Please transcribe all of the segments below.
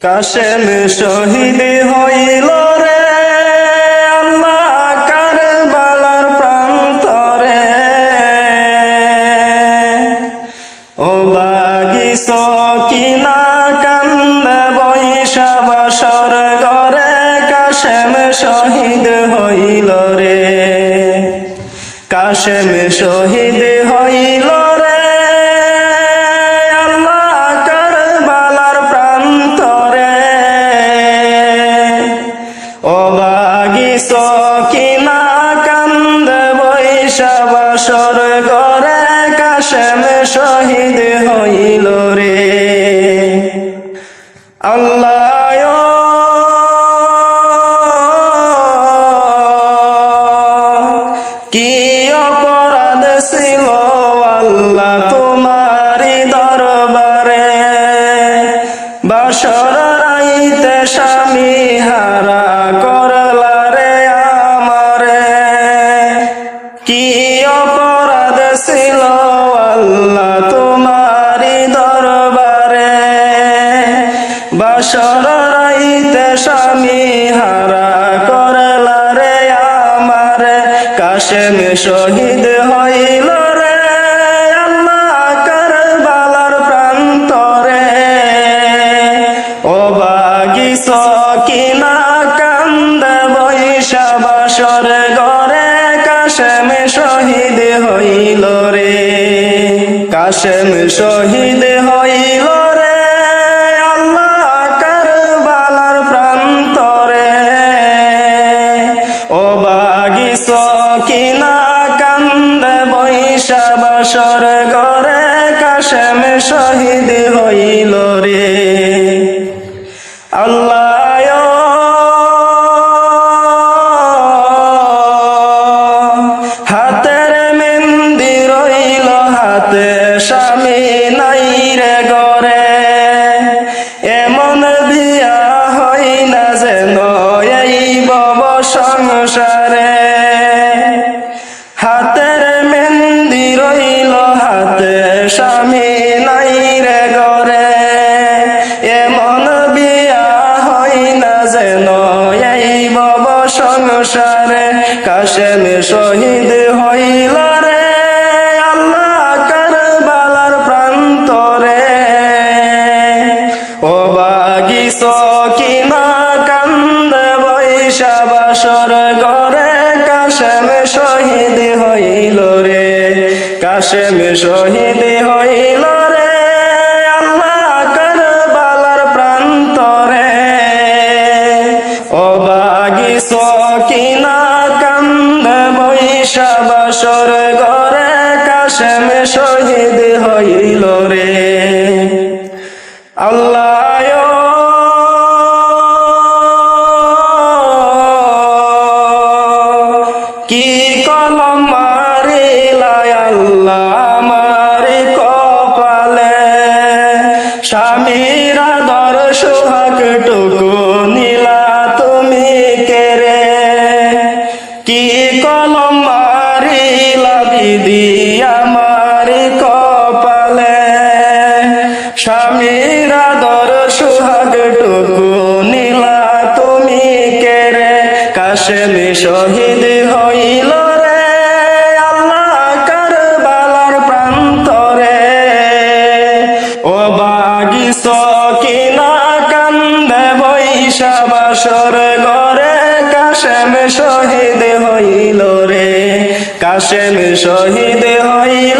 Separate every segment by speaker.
Speaker 1: কাশেম শহীদ হইল রে আল্লাহ কারবালার প্রান্তরে। ও বাগিস কিনা কান্দে বৈশাবাসর গরে কাশেম শহীদ হইল রে। কাশেম শহীদ হইল শহীদ হইল রে আল্লাহ কারবালার প্রান্তরে। ও বাগি কিনা কান্দ বৈশাবাসর গরে কাশেম শহীদ হইল রে। কাশেম শহীদ হাসেম শহীদ হইল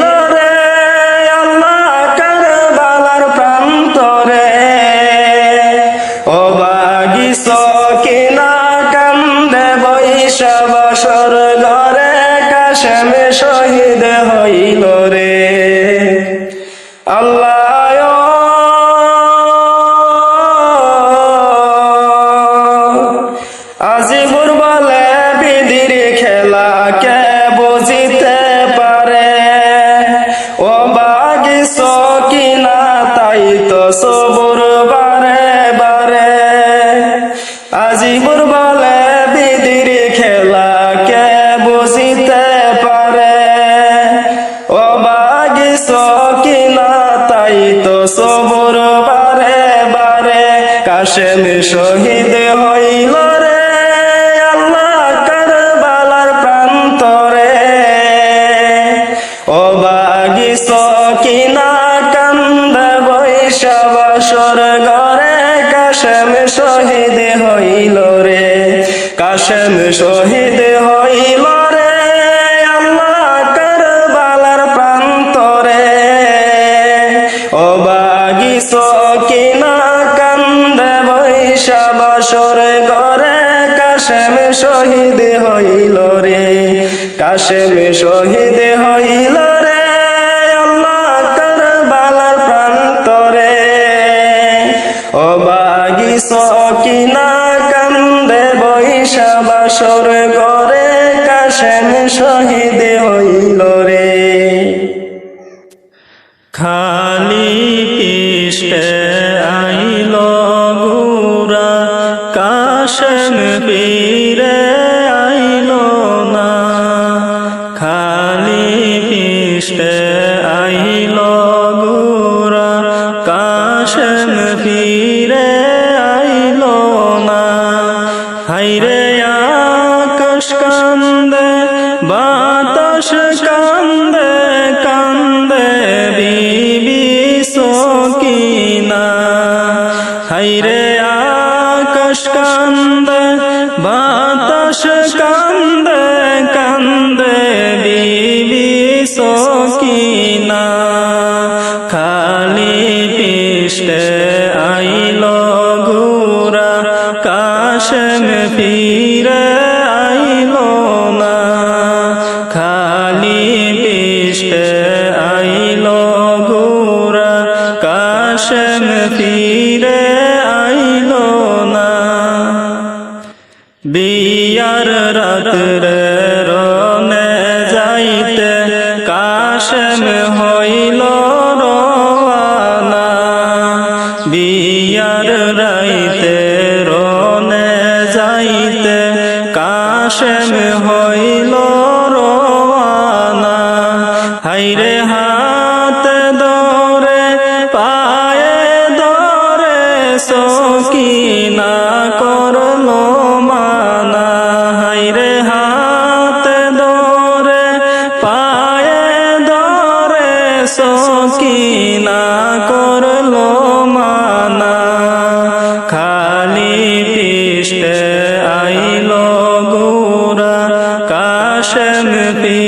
Speaker 1: হাসর গরে কাশেম শহীদ হইল রে। কাশেম শহীদ হইল রে আল্লাহ কারবালার প্রান্তরে। ও বাগি সকিনা কান্দে বৈশা বাসর গরে কাশেম শহীদ হইল রে। কাশেম শহীদ লাগিস কিনা কান্দে বৈশা বাসর গরে কাশেন শহীদ aire. في হাসেম হইল।
Speaker 2: হাসম পি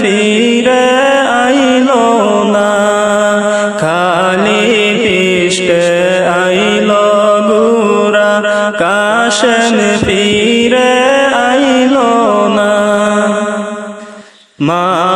Speaker 2: ফিরে আইল না খালি পিষ্টে আইল গুরা কাশন ফিরে আইল না। মা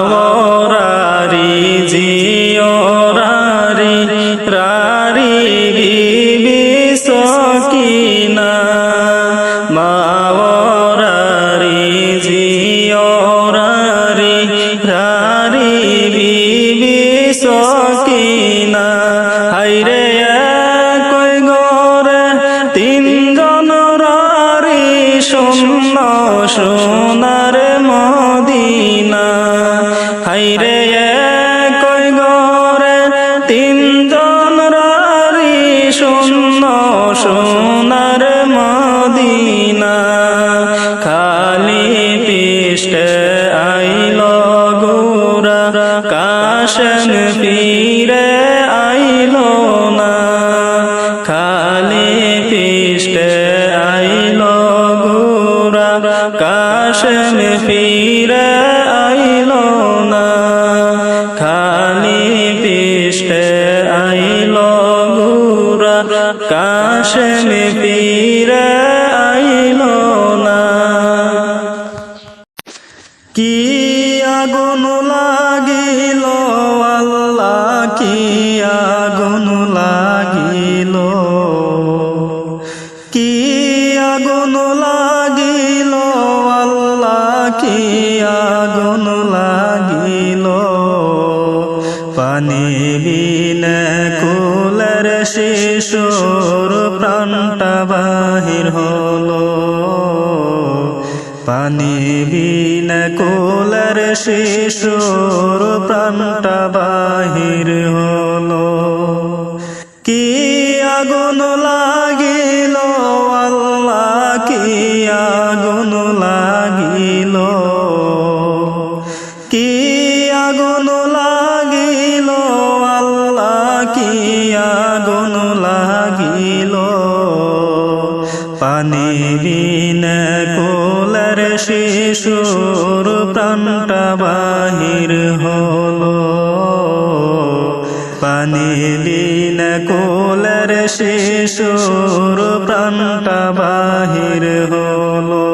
Speaker 2: কাশন ফিরে আইলো না। খালি পিষ্টে আইলো গুরা। কাশন ফিরে কোলার শিশুর প্রাণটা বাহির হলো।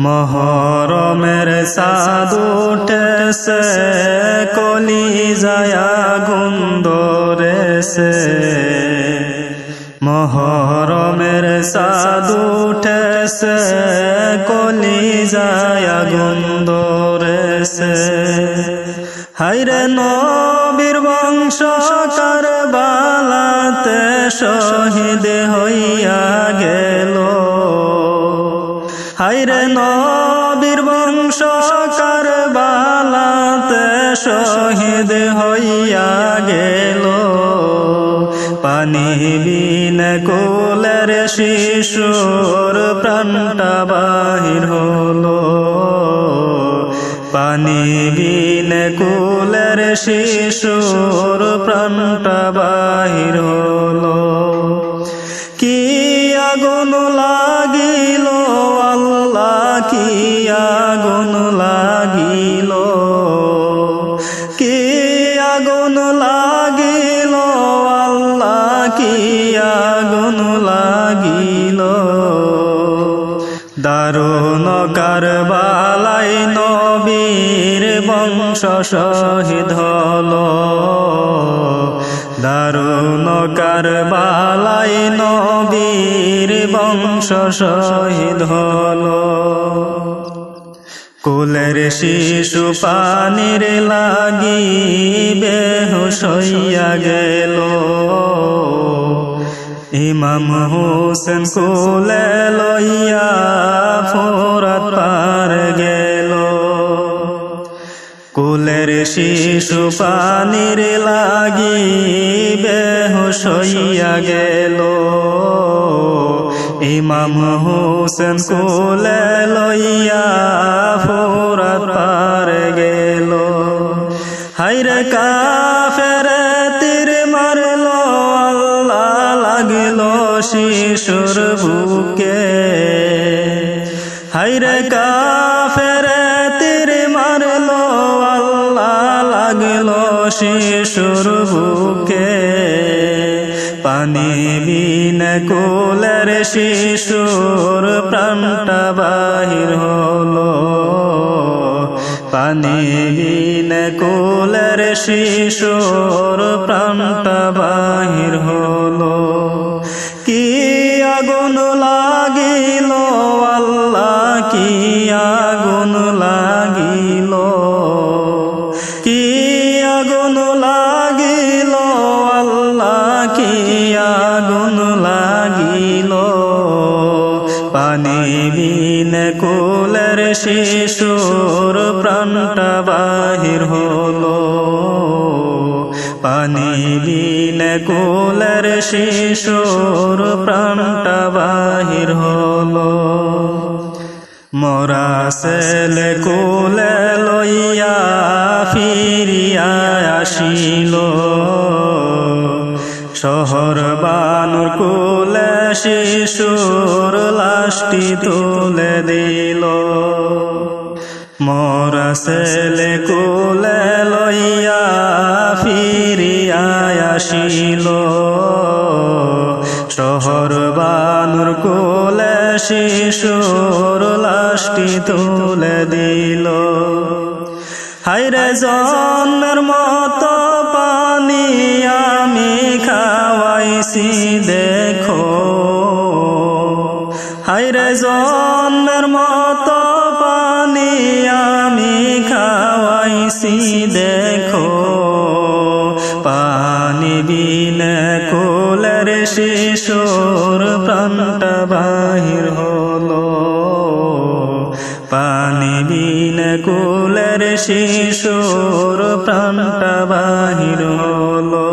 Speaker 2: মহরমের সাদ উঠেছে কলি যায়া গুন্দরেছে মহরমের সাদ উঠেছে কলি যায়া গুন্দরেছে হাইরে নবীর বংশ কারবালাতে শহীদ হইয়া গেল। হাইরে নবীর বংশ কারবালাতে শহীদ হইয়া গেল। পানি বিন কোলের শিশুর প্রাণটা বাহির হলো। পানি বিন কুলের শিশুর প্রাণটা বাহির হলো। কি আগুন লাগিল শহীদ হল। দারুণ কারবালাই নবীর বংশ শহীদ হল। কুলের শিশু পানির লাগি বেহুশ হইয়া গেল। ইমাম হোসেন কুলে লইয়া কুলের শিশু পানির লাগি বেহুশ হইয়া গেল। ইমাম হোসেন কুলে লইয়া ফোরাত পার গেল। হাইরে কাফের তীর মারলো, আল্লাহ লাগল শিশুর বুকে। হাইরে কাফের কোলের শিশুর প্রাণটা বাহির হলো। পানি বিন কোলের শিশুর প্রাণটা বাহির হলো। কি আগুন লাগিল শিশুর প্রাণটা বাহির হলো। পানি বিন কোলের শিশুর প্রাণটা বাহির হলো। মোরা সেলে কোলে লইয়া ফিরিয়া আসিল। শহর বানুর কোলে শিশুর লাশটি তুলে দিল। মোরা সেলে কোলে লইয়া ফিরিয়া আসিল। শহর বানুর কোলে শিশুর লাশটি তুলে দিল। হাইরে জন্মের মতো পানি আমি খাওয়াইছি দেখো কোলের শিশুর প্রাণটা বাহির হলো।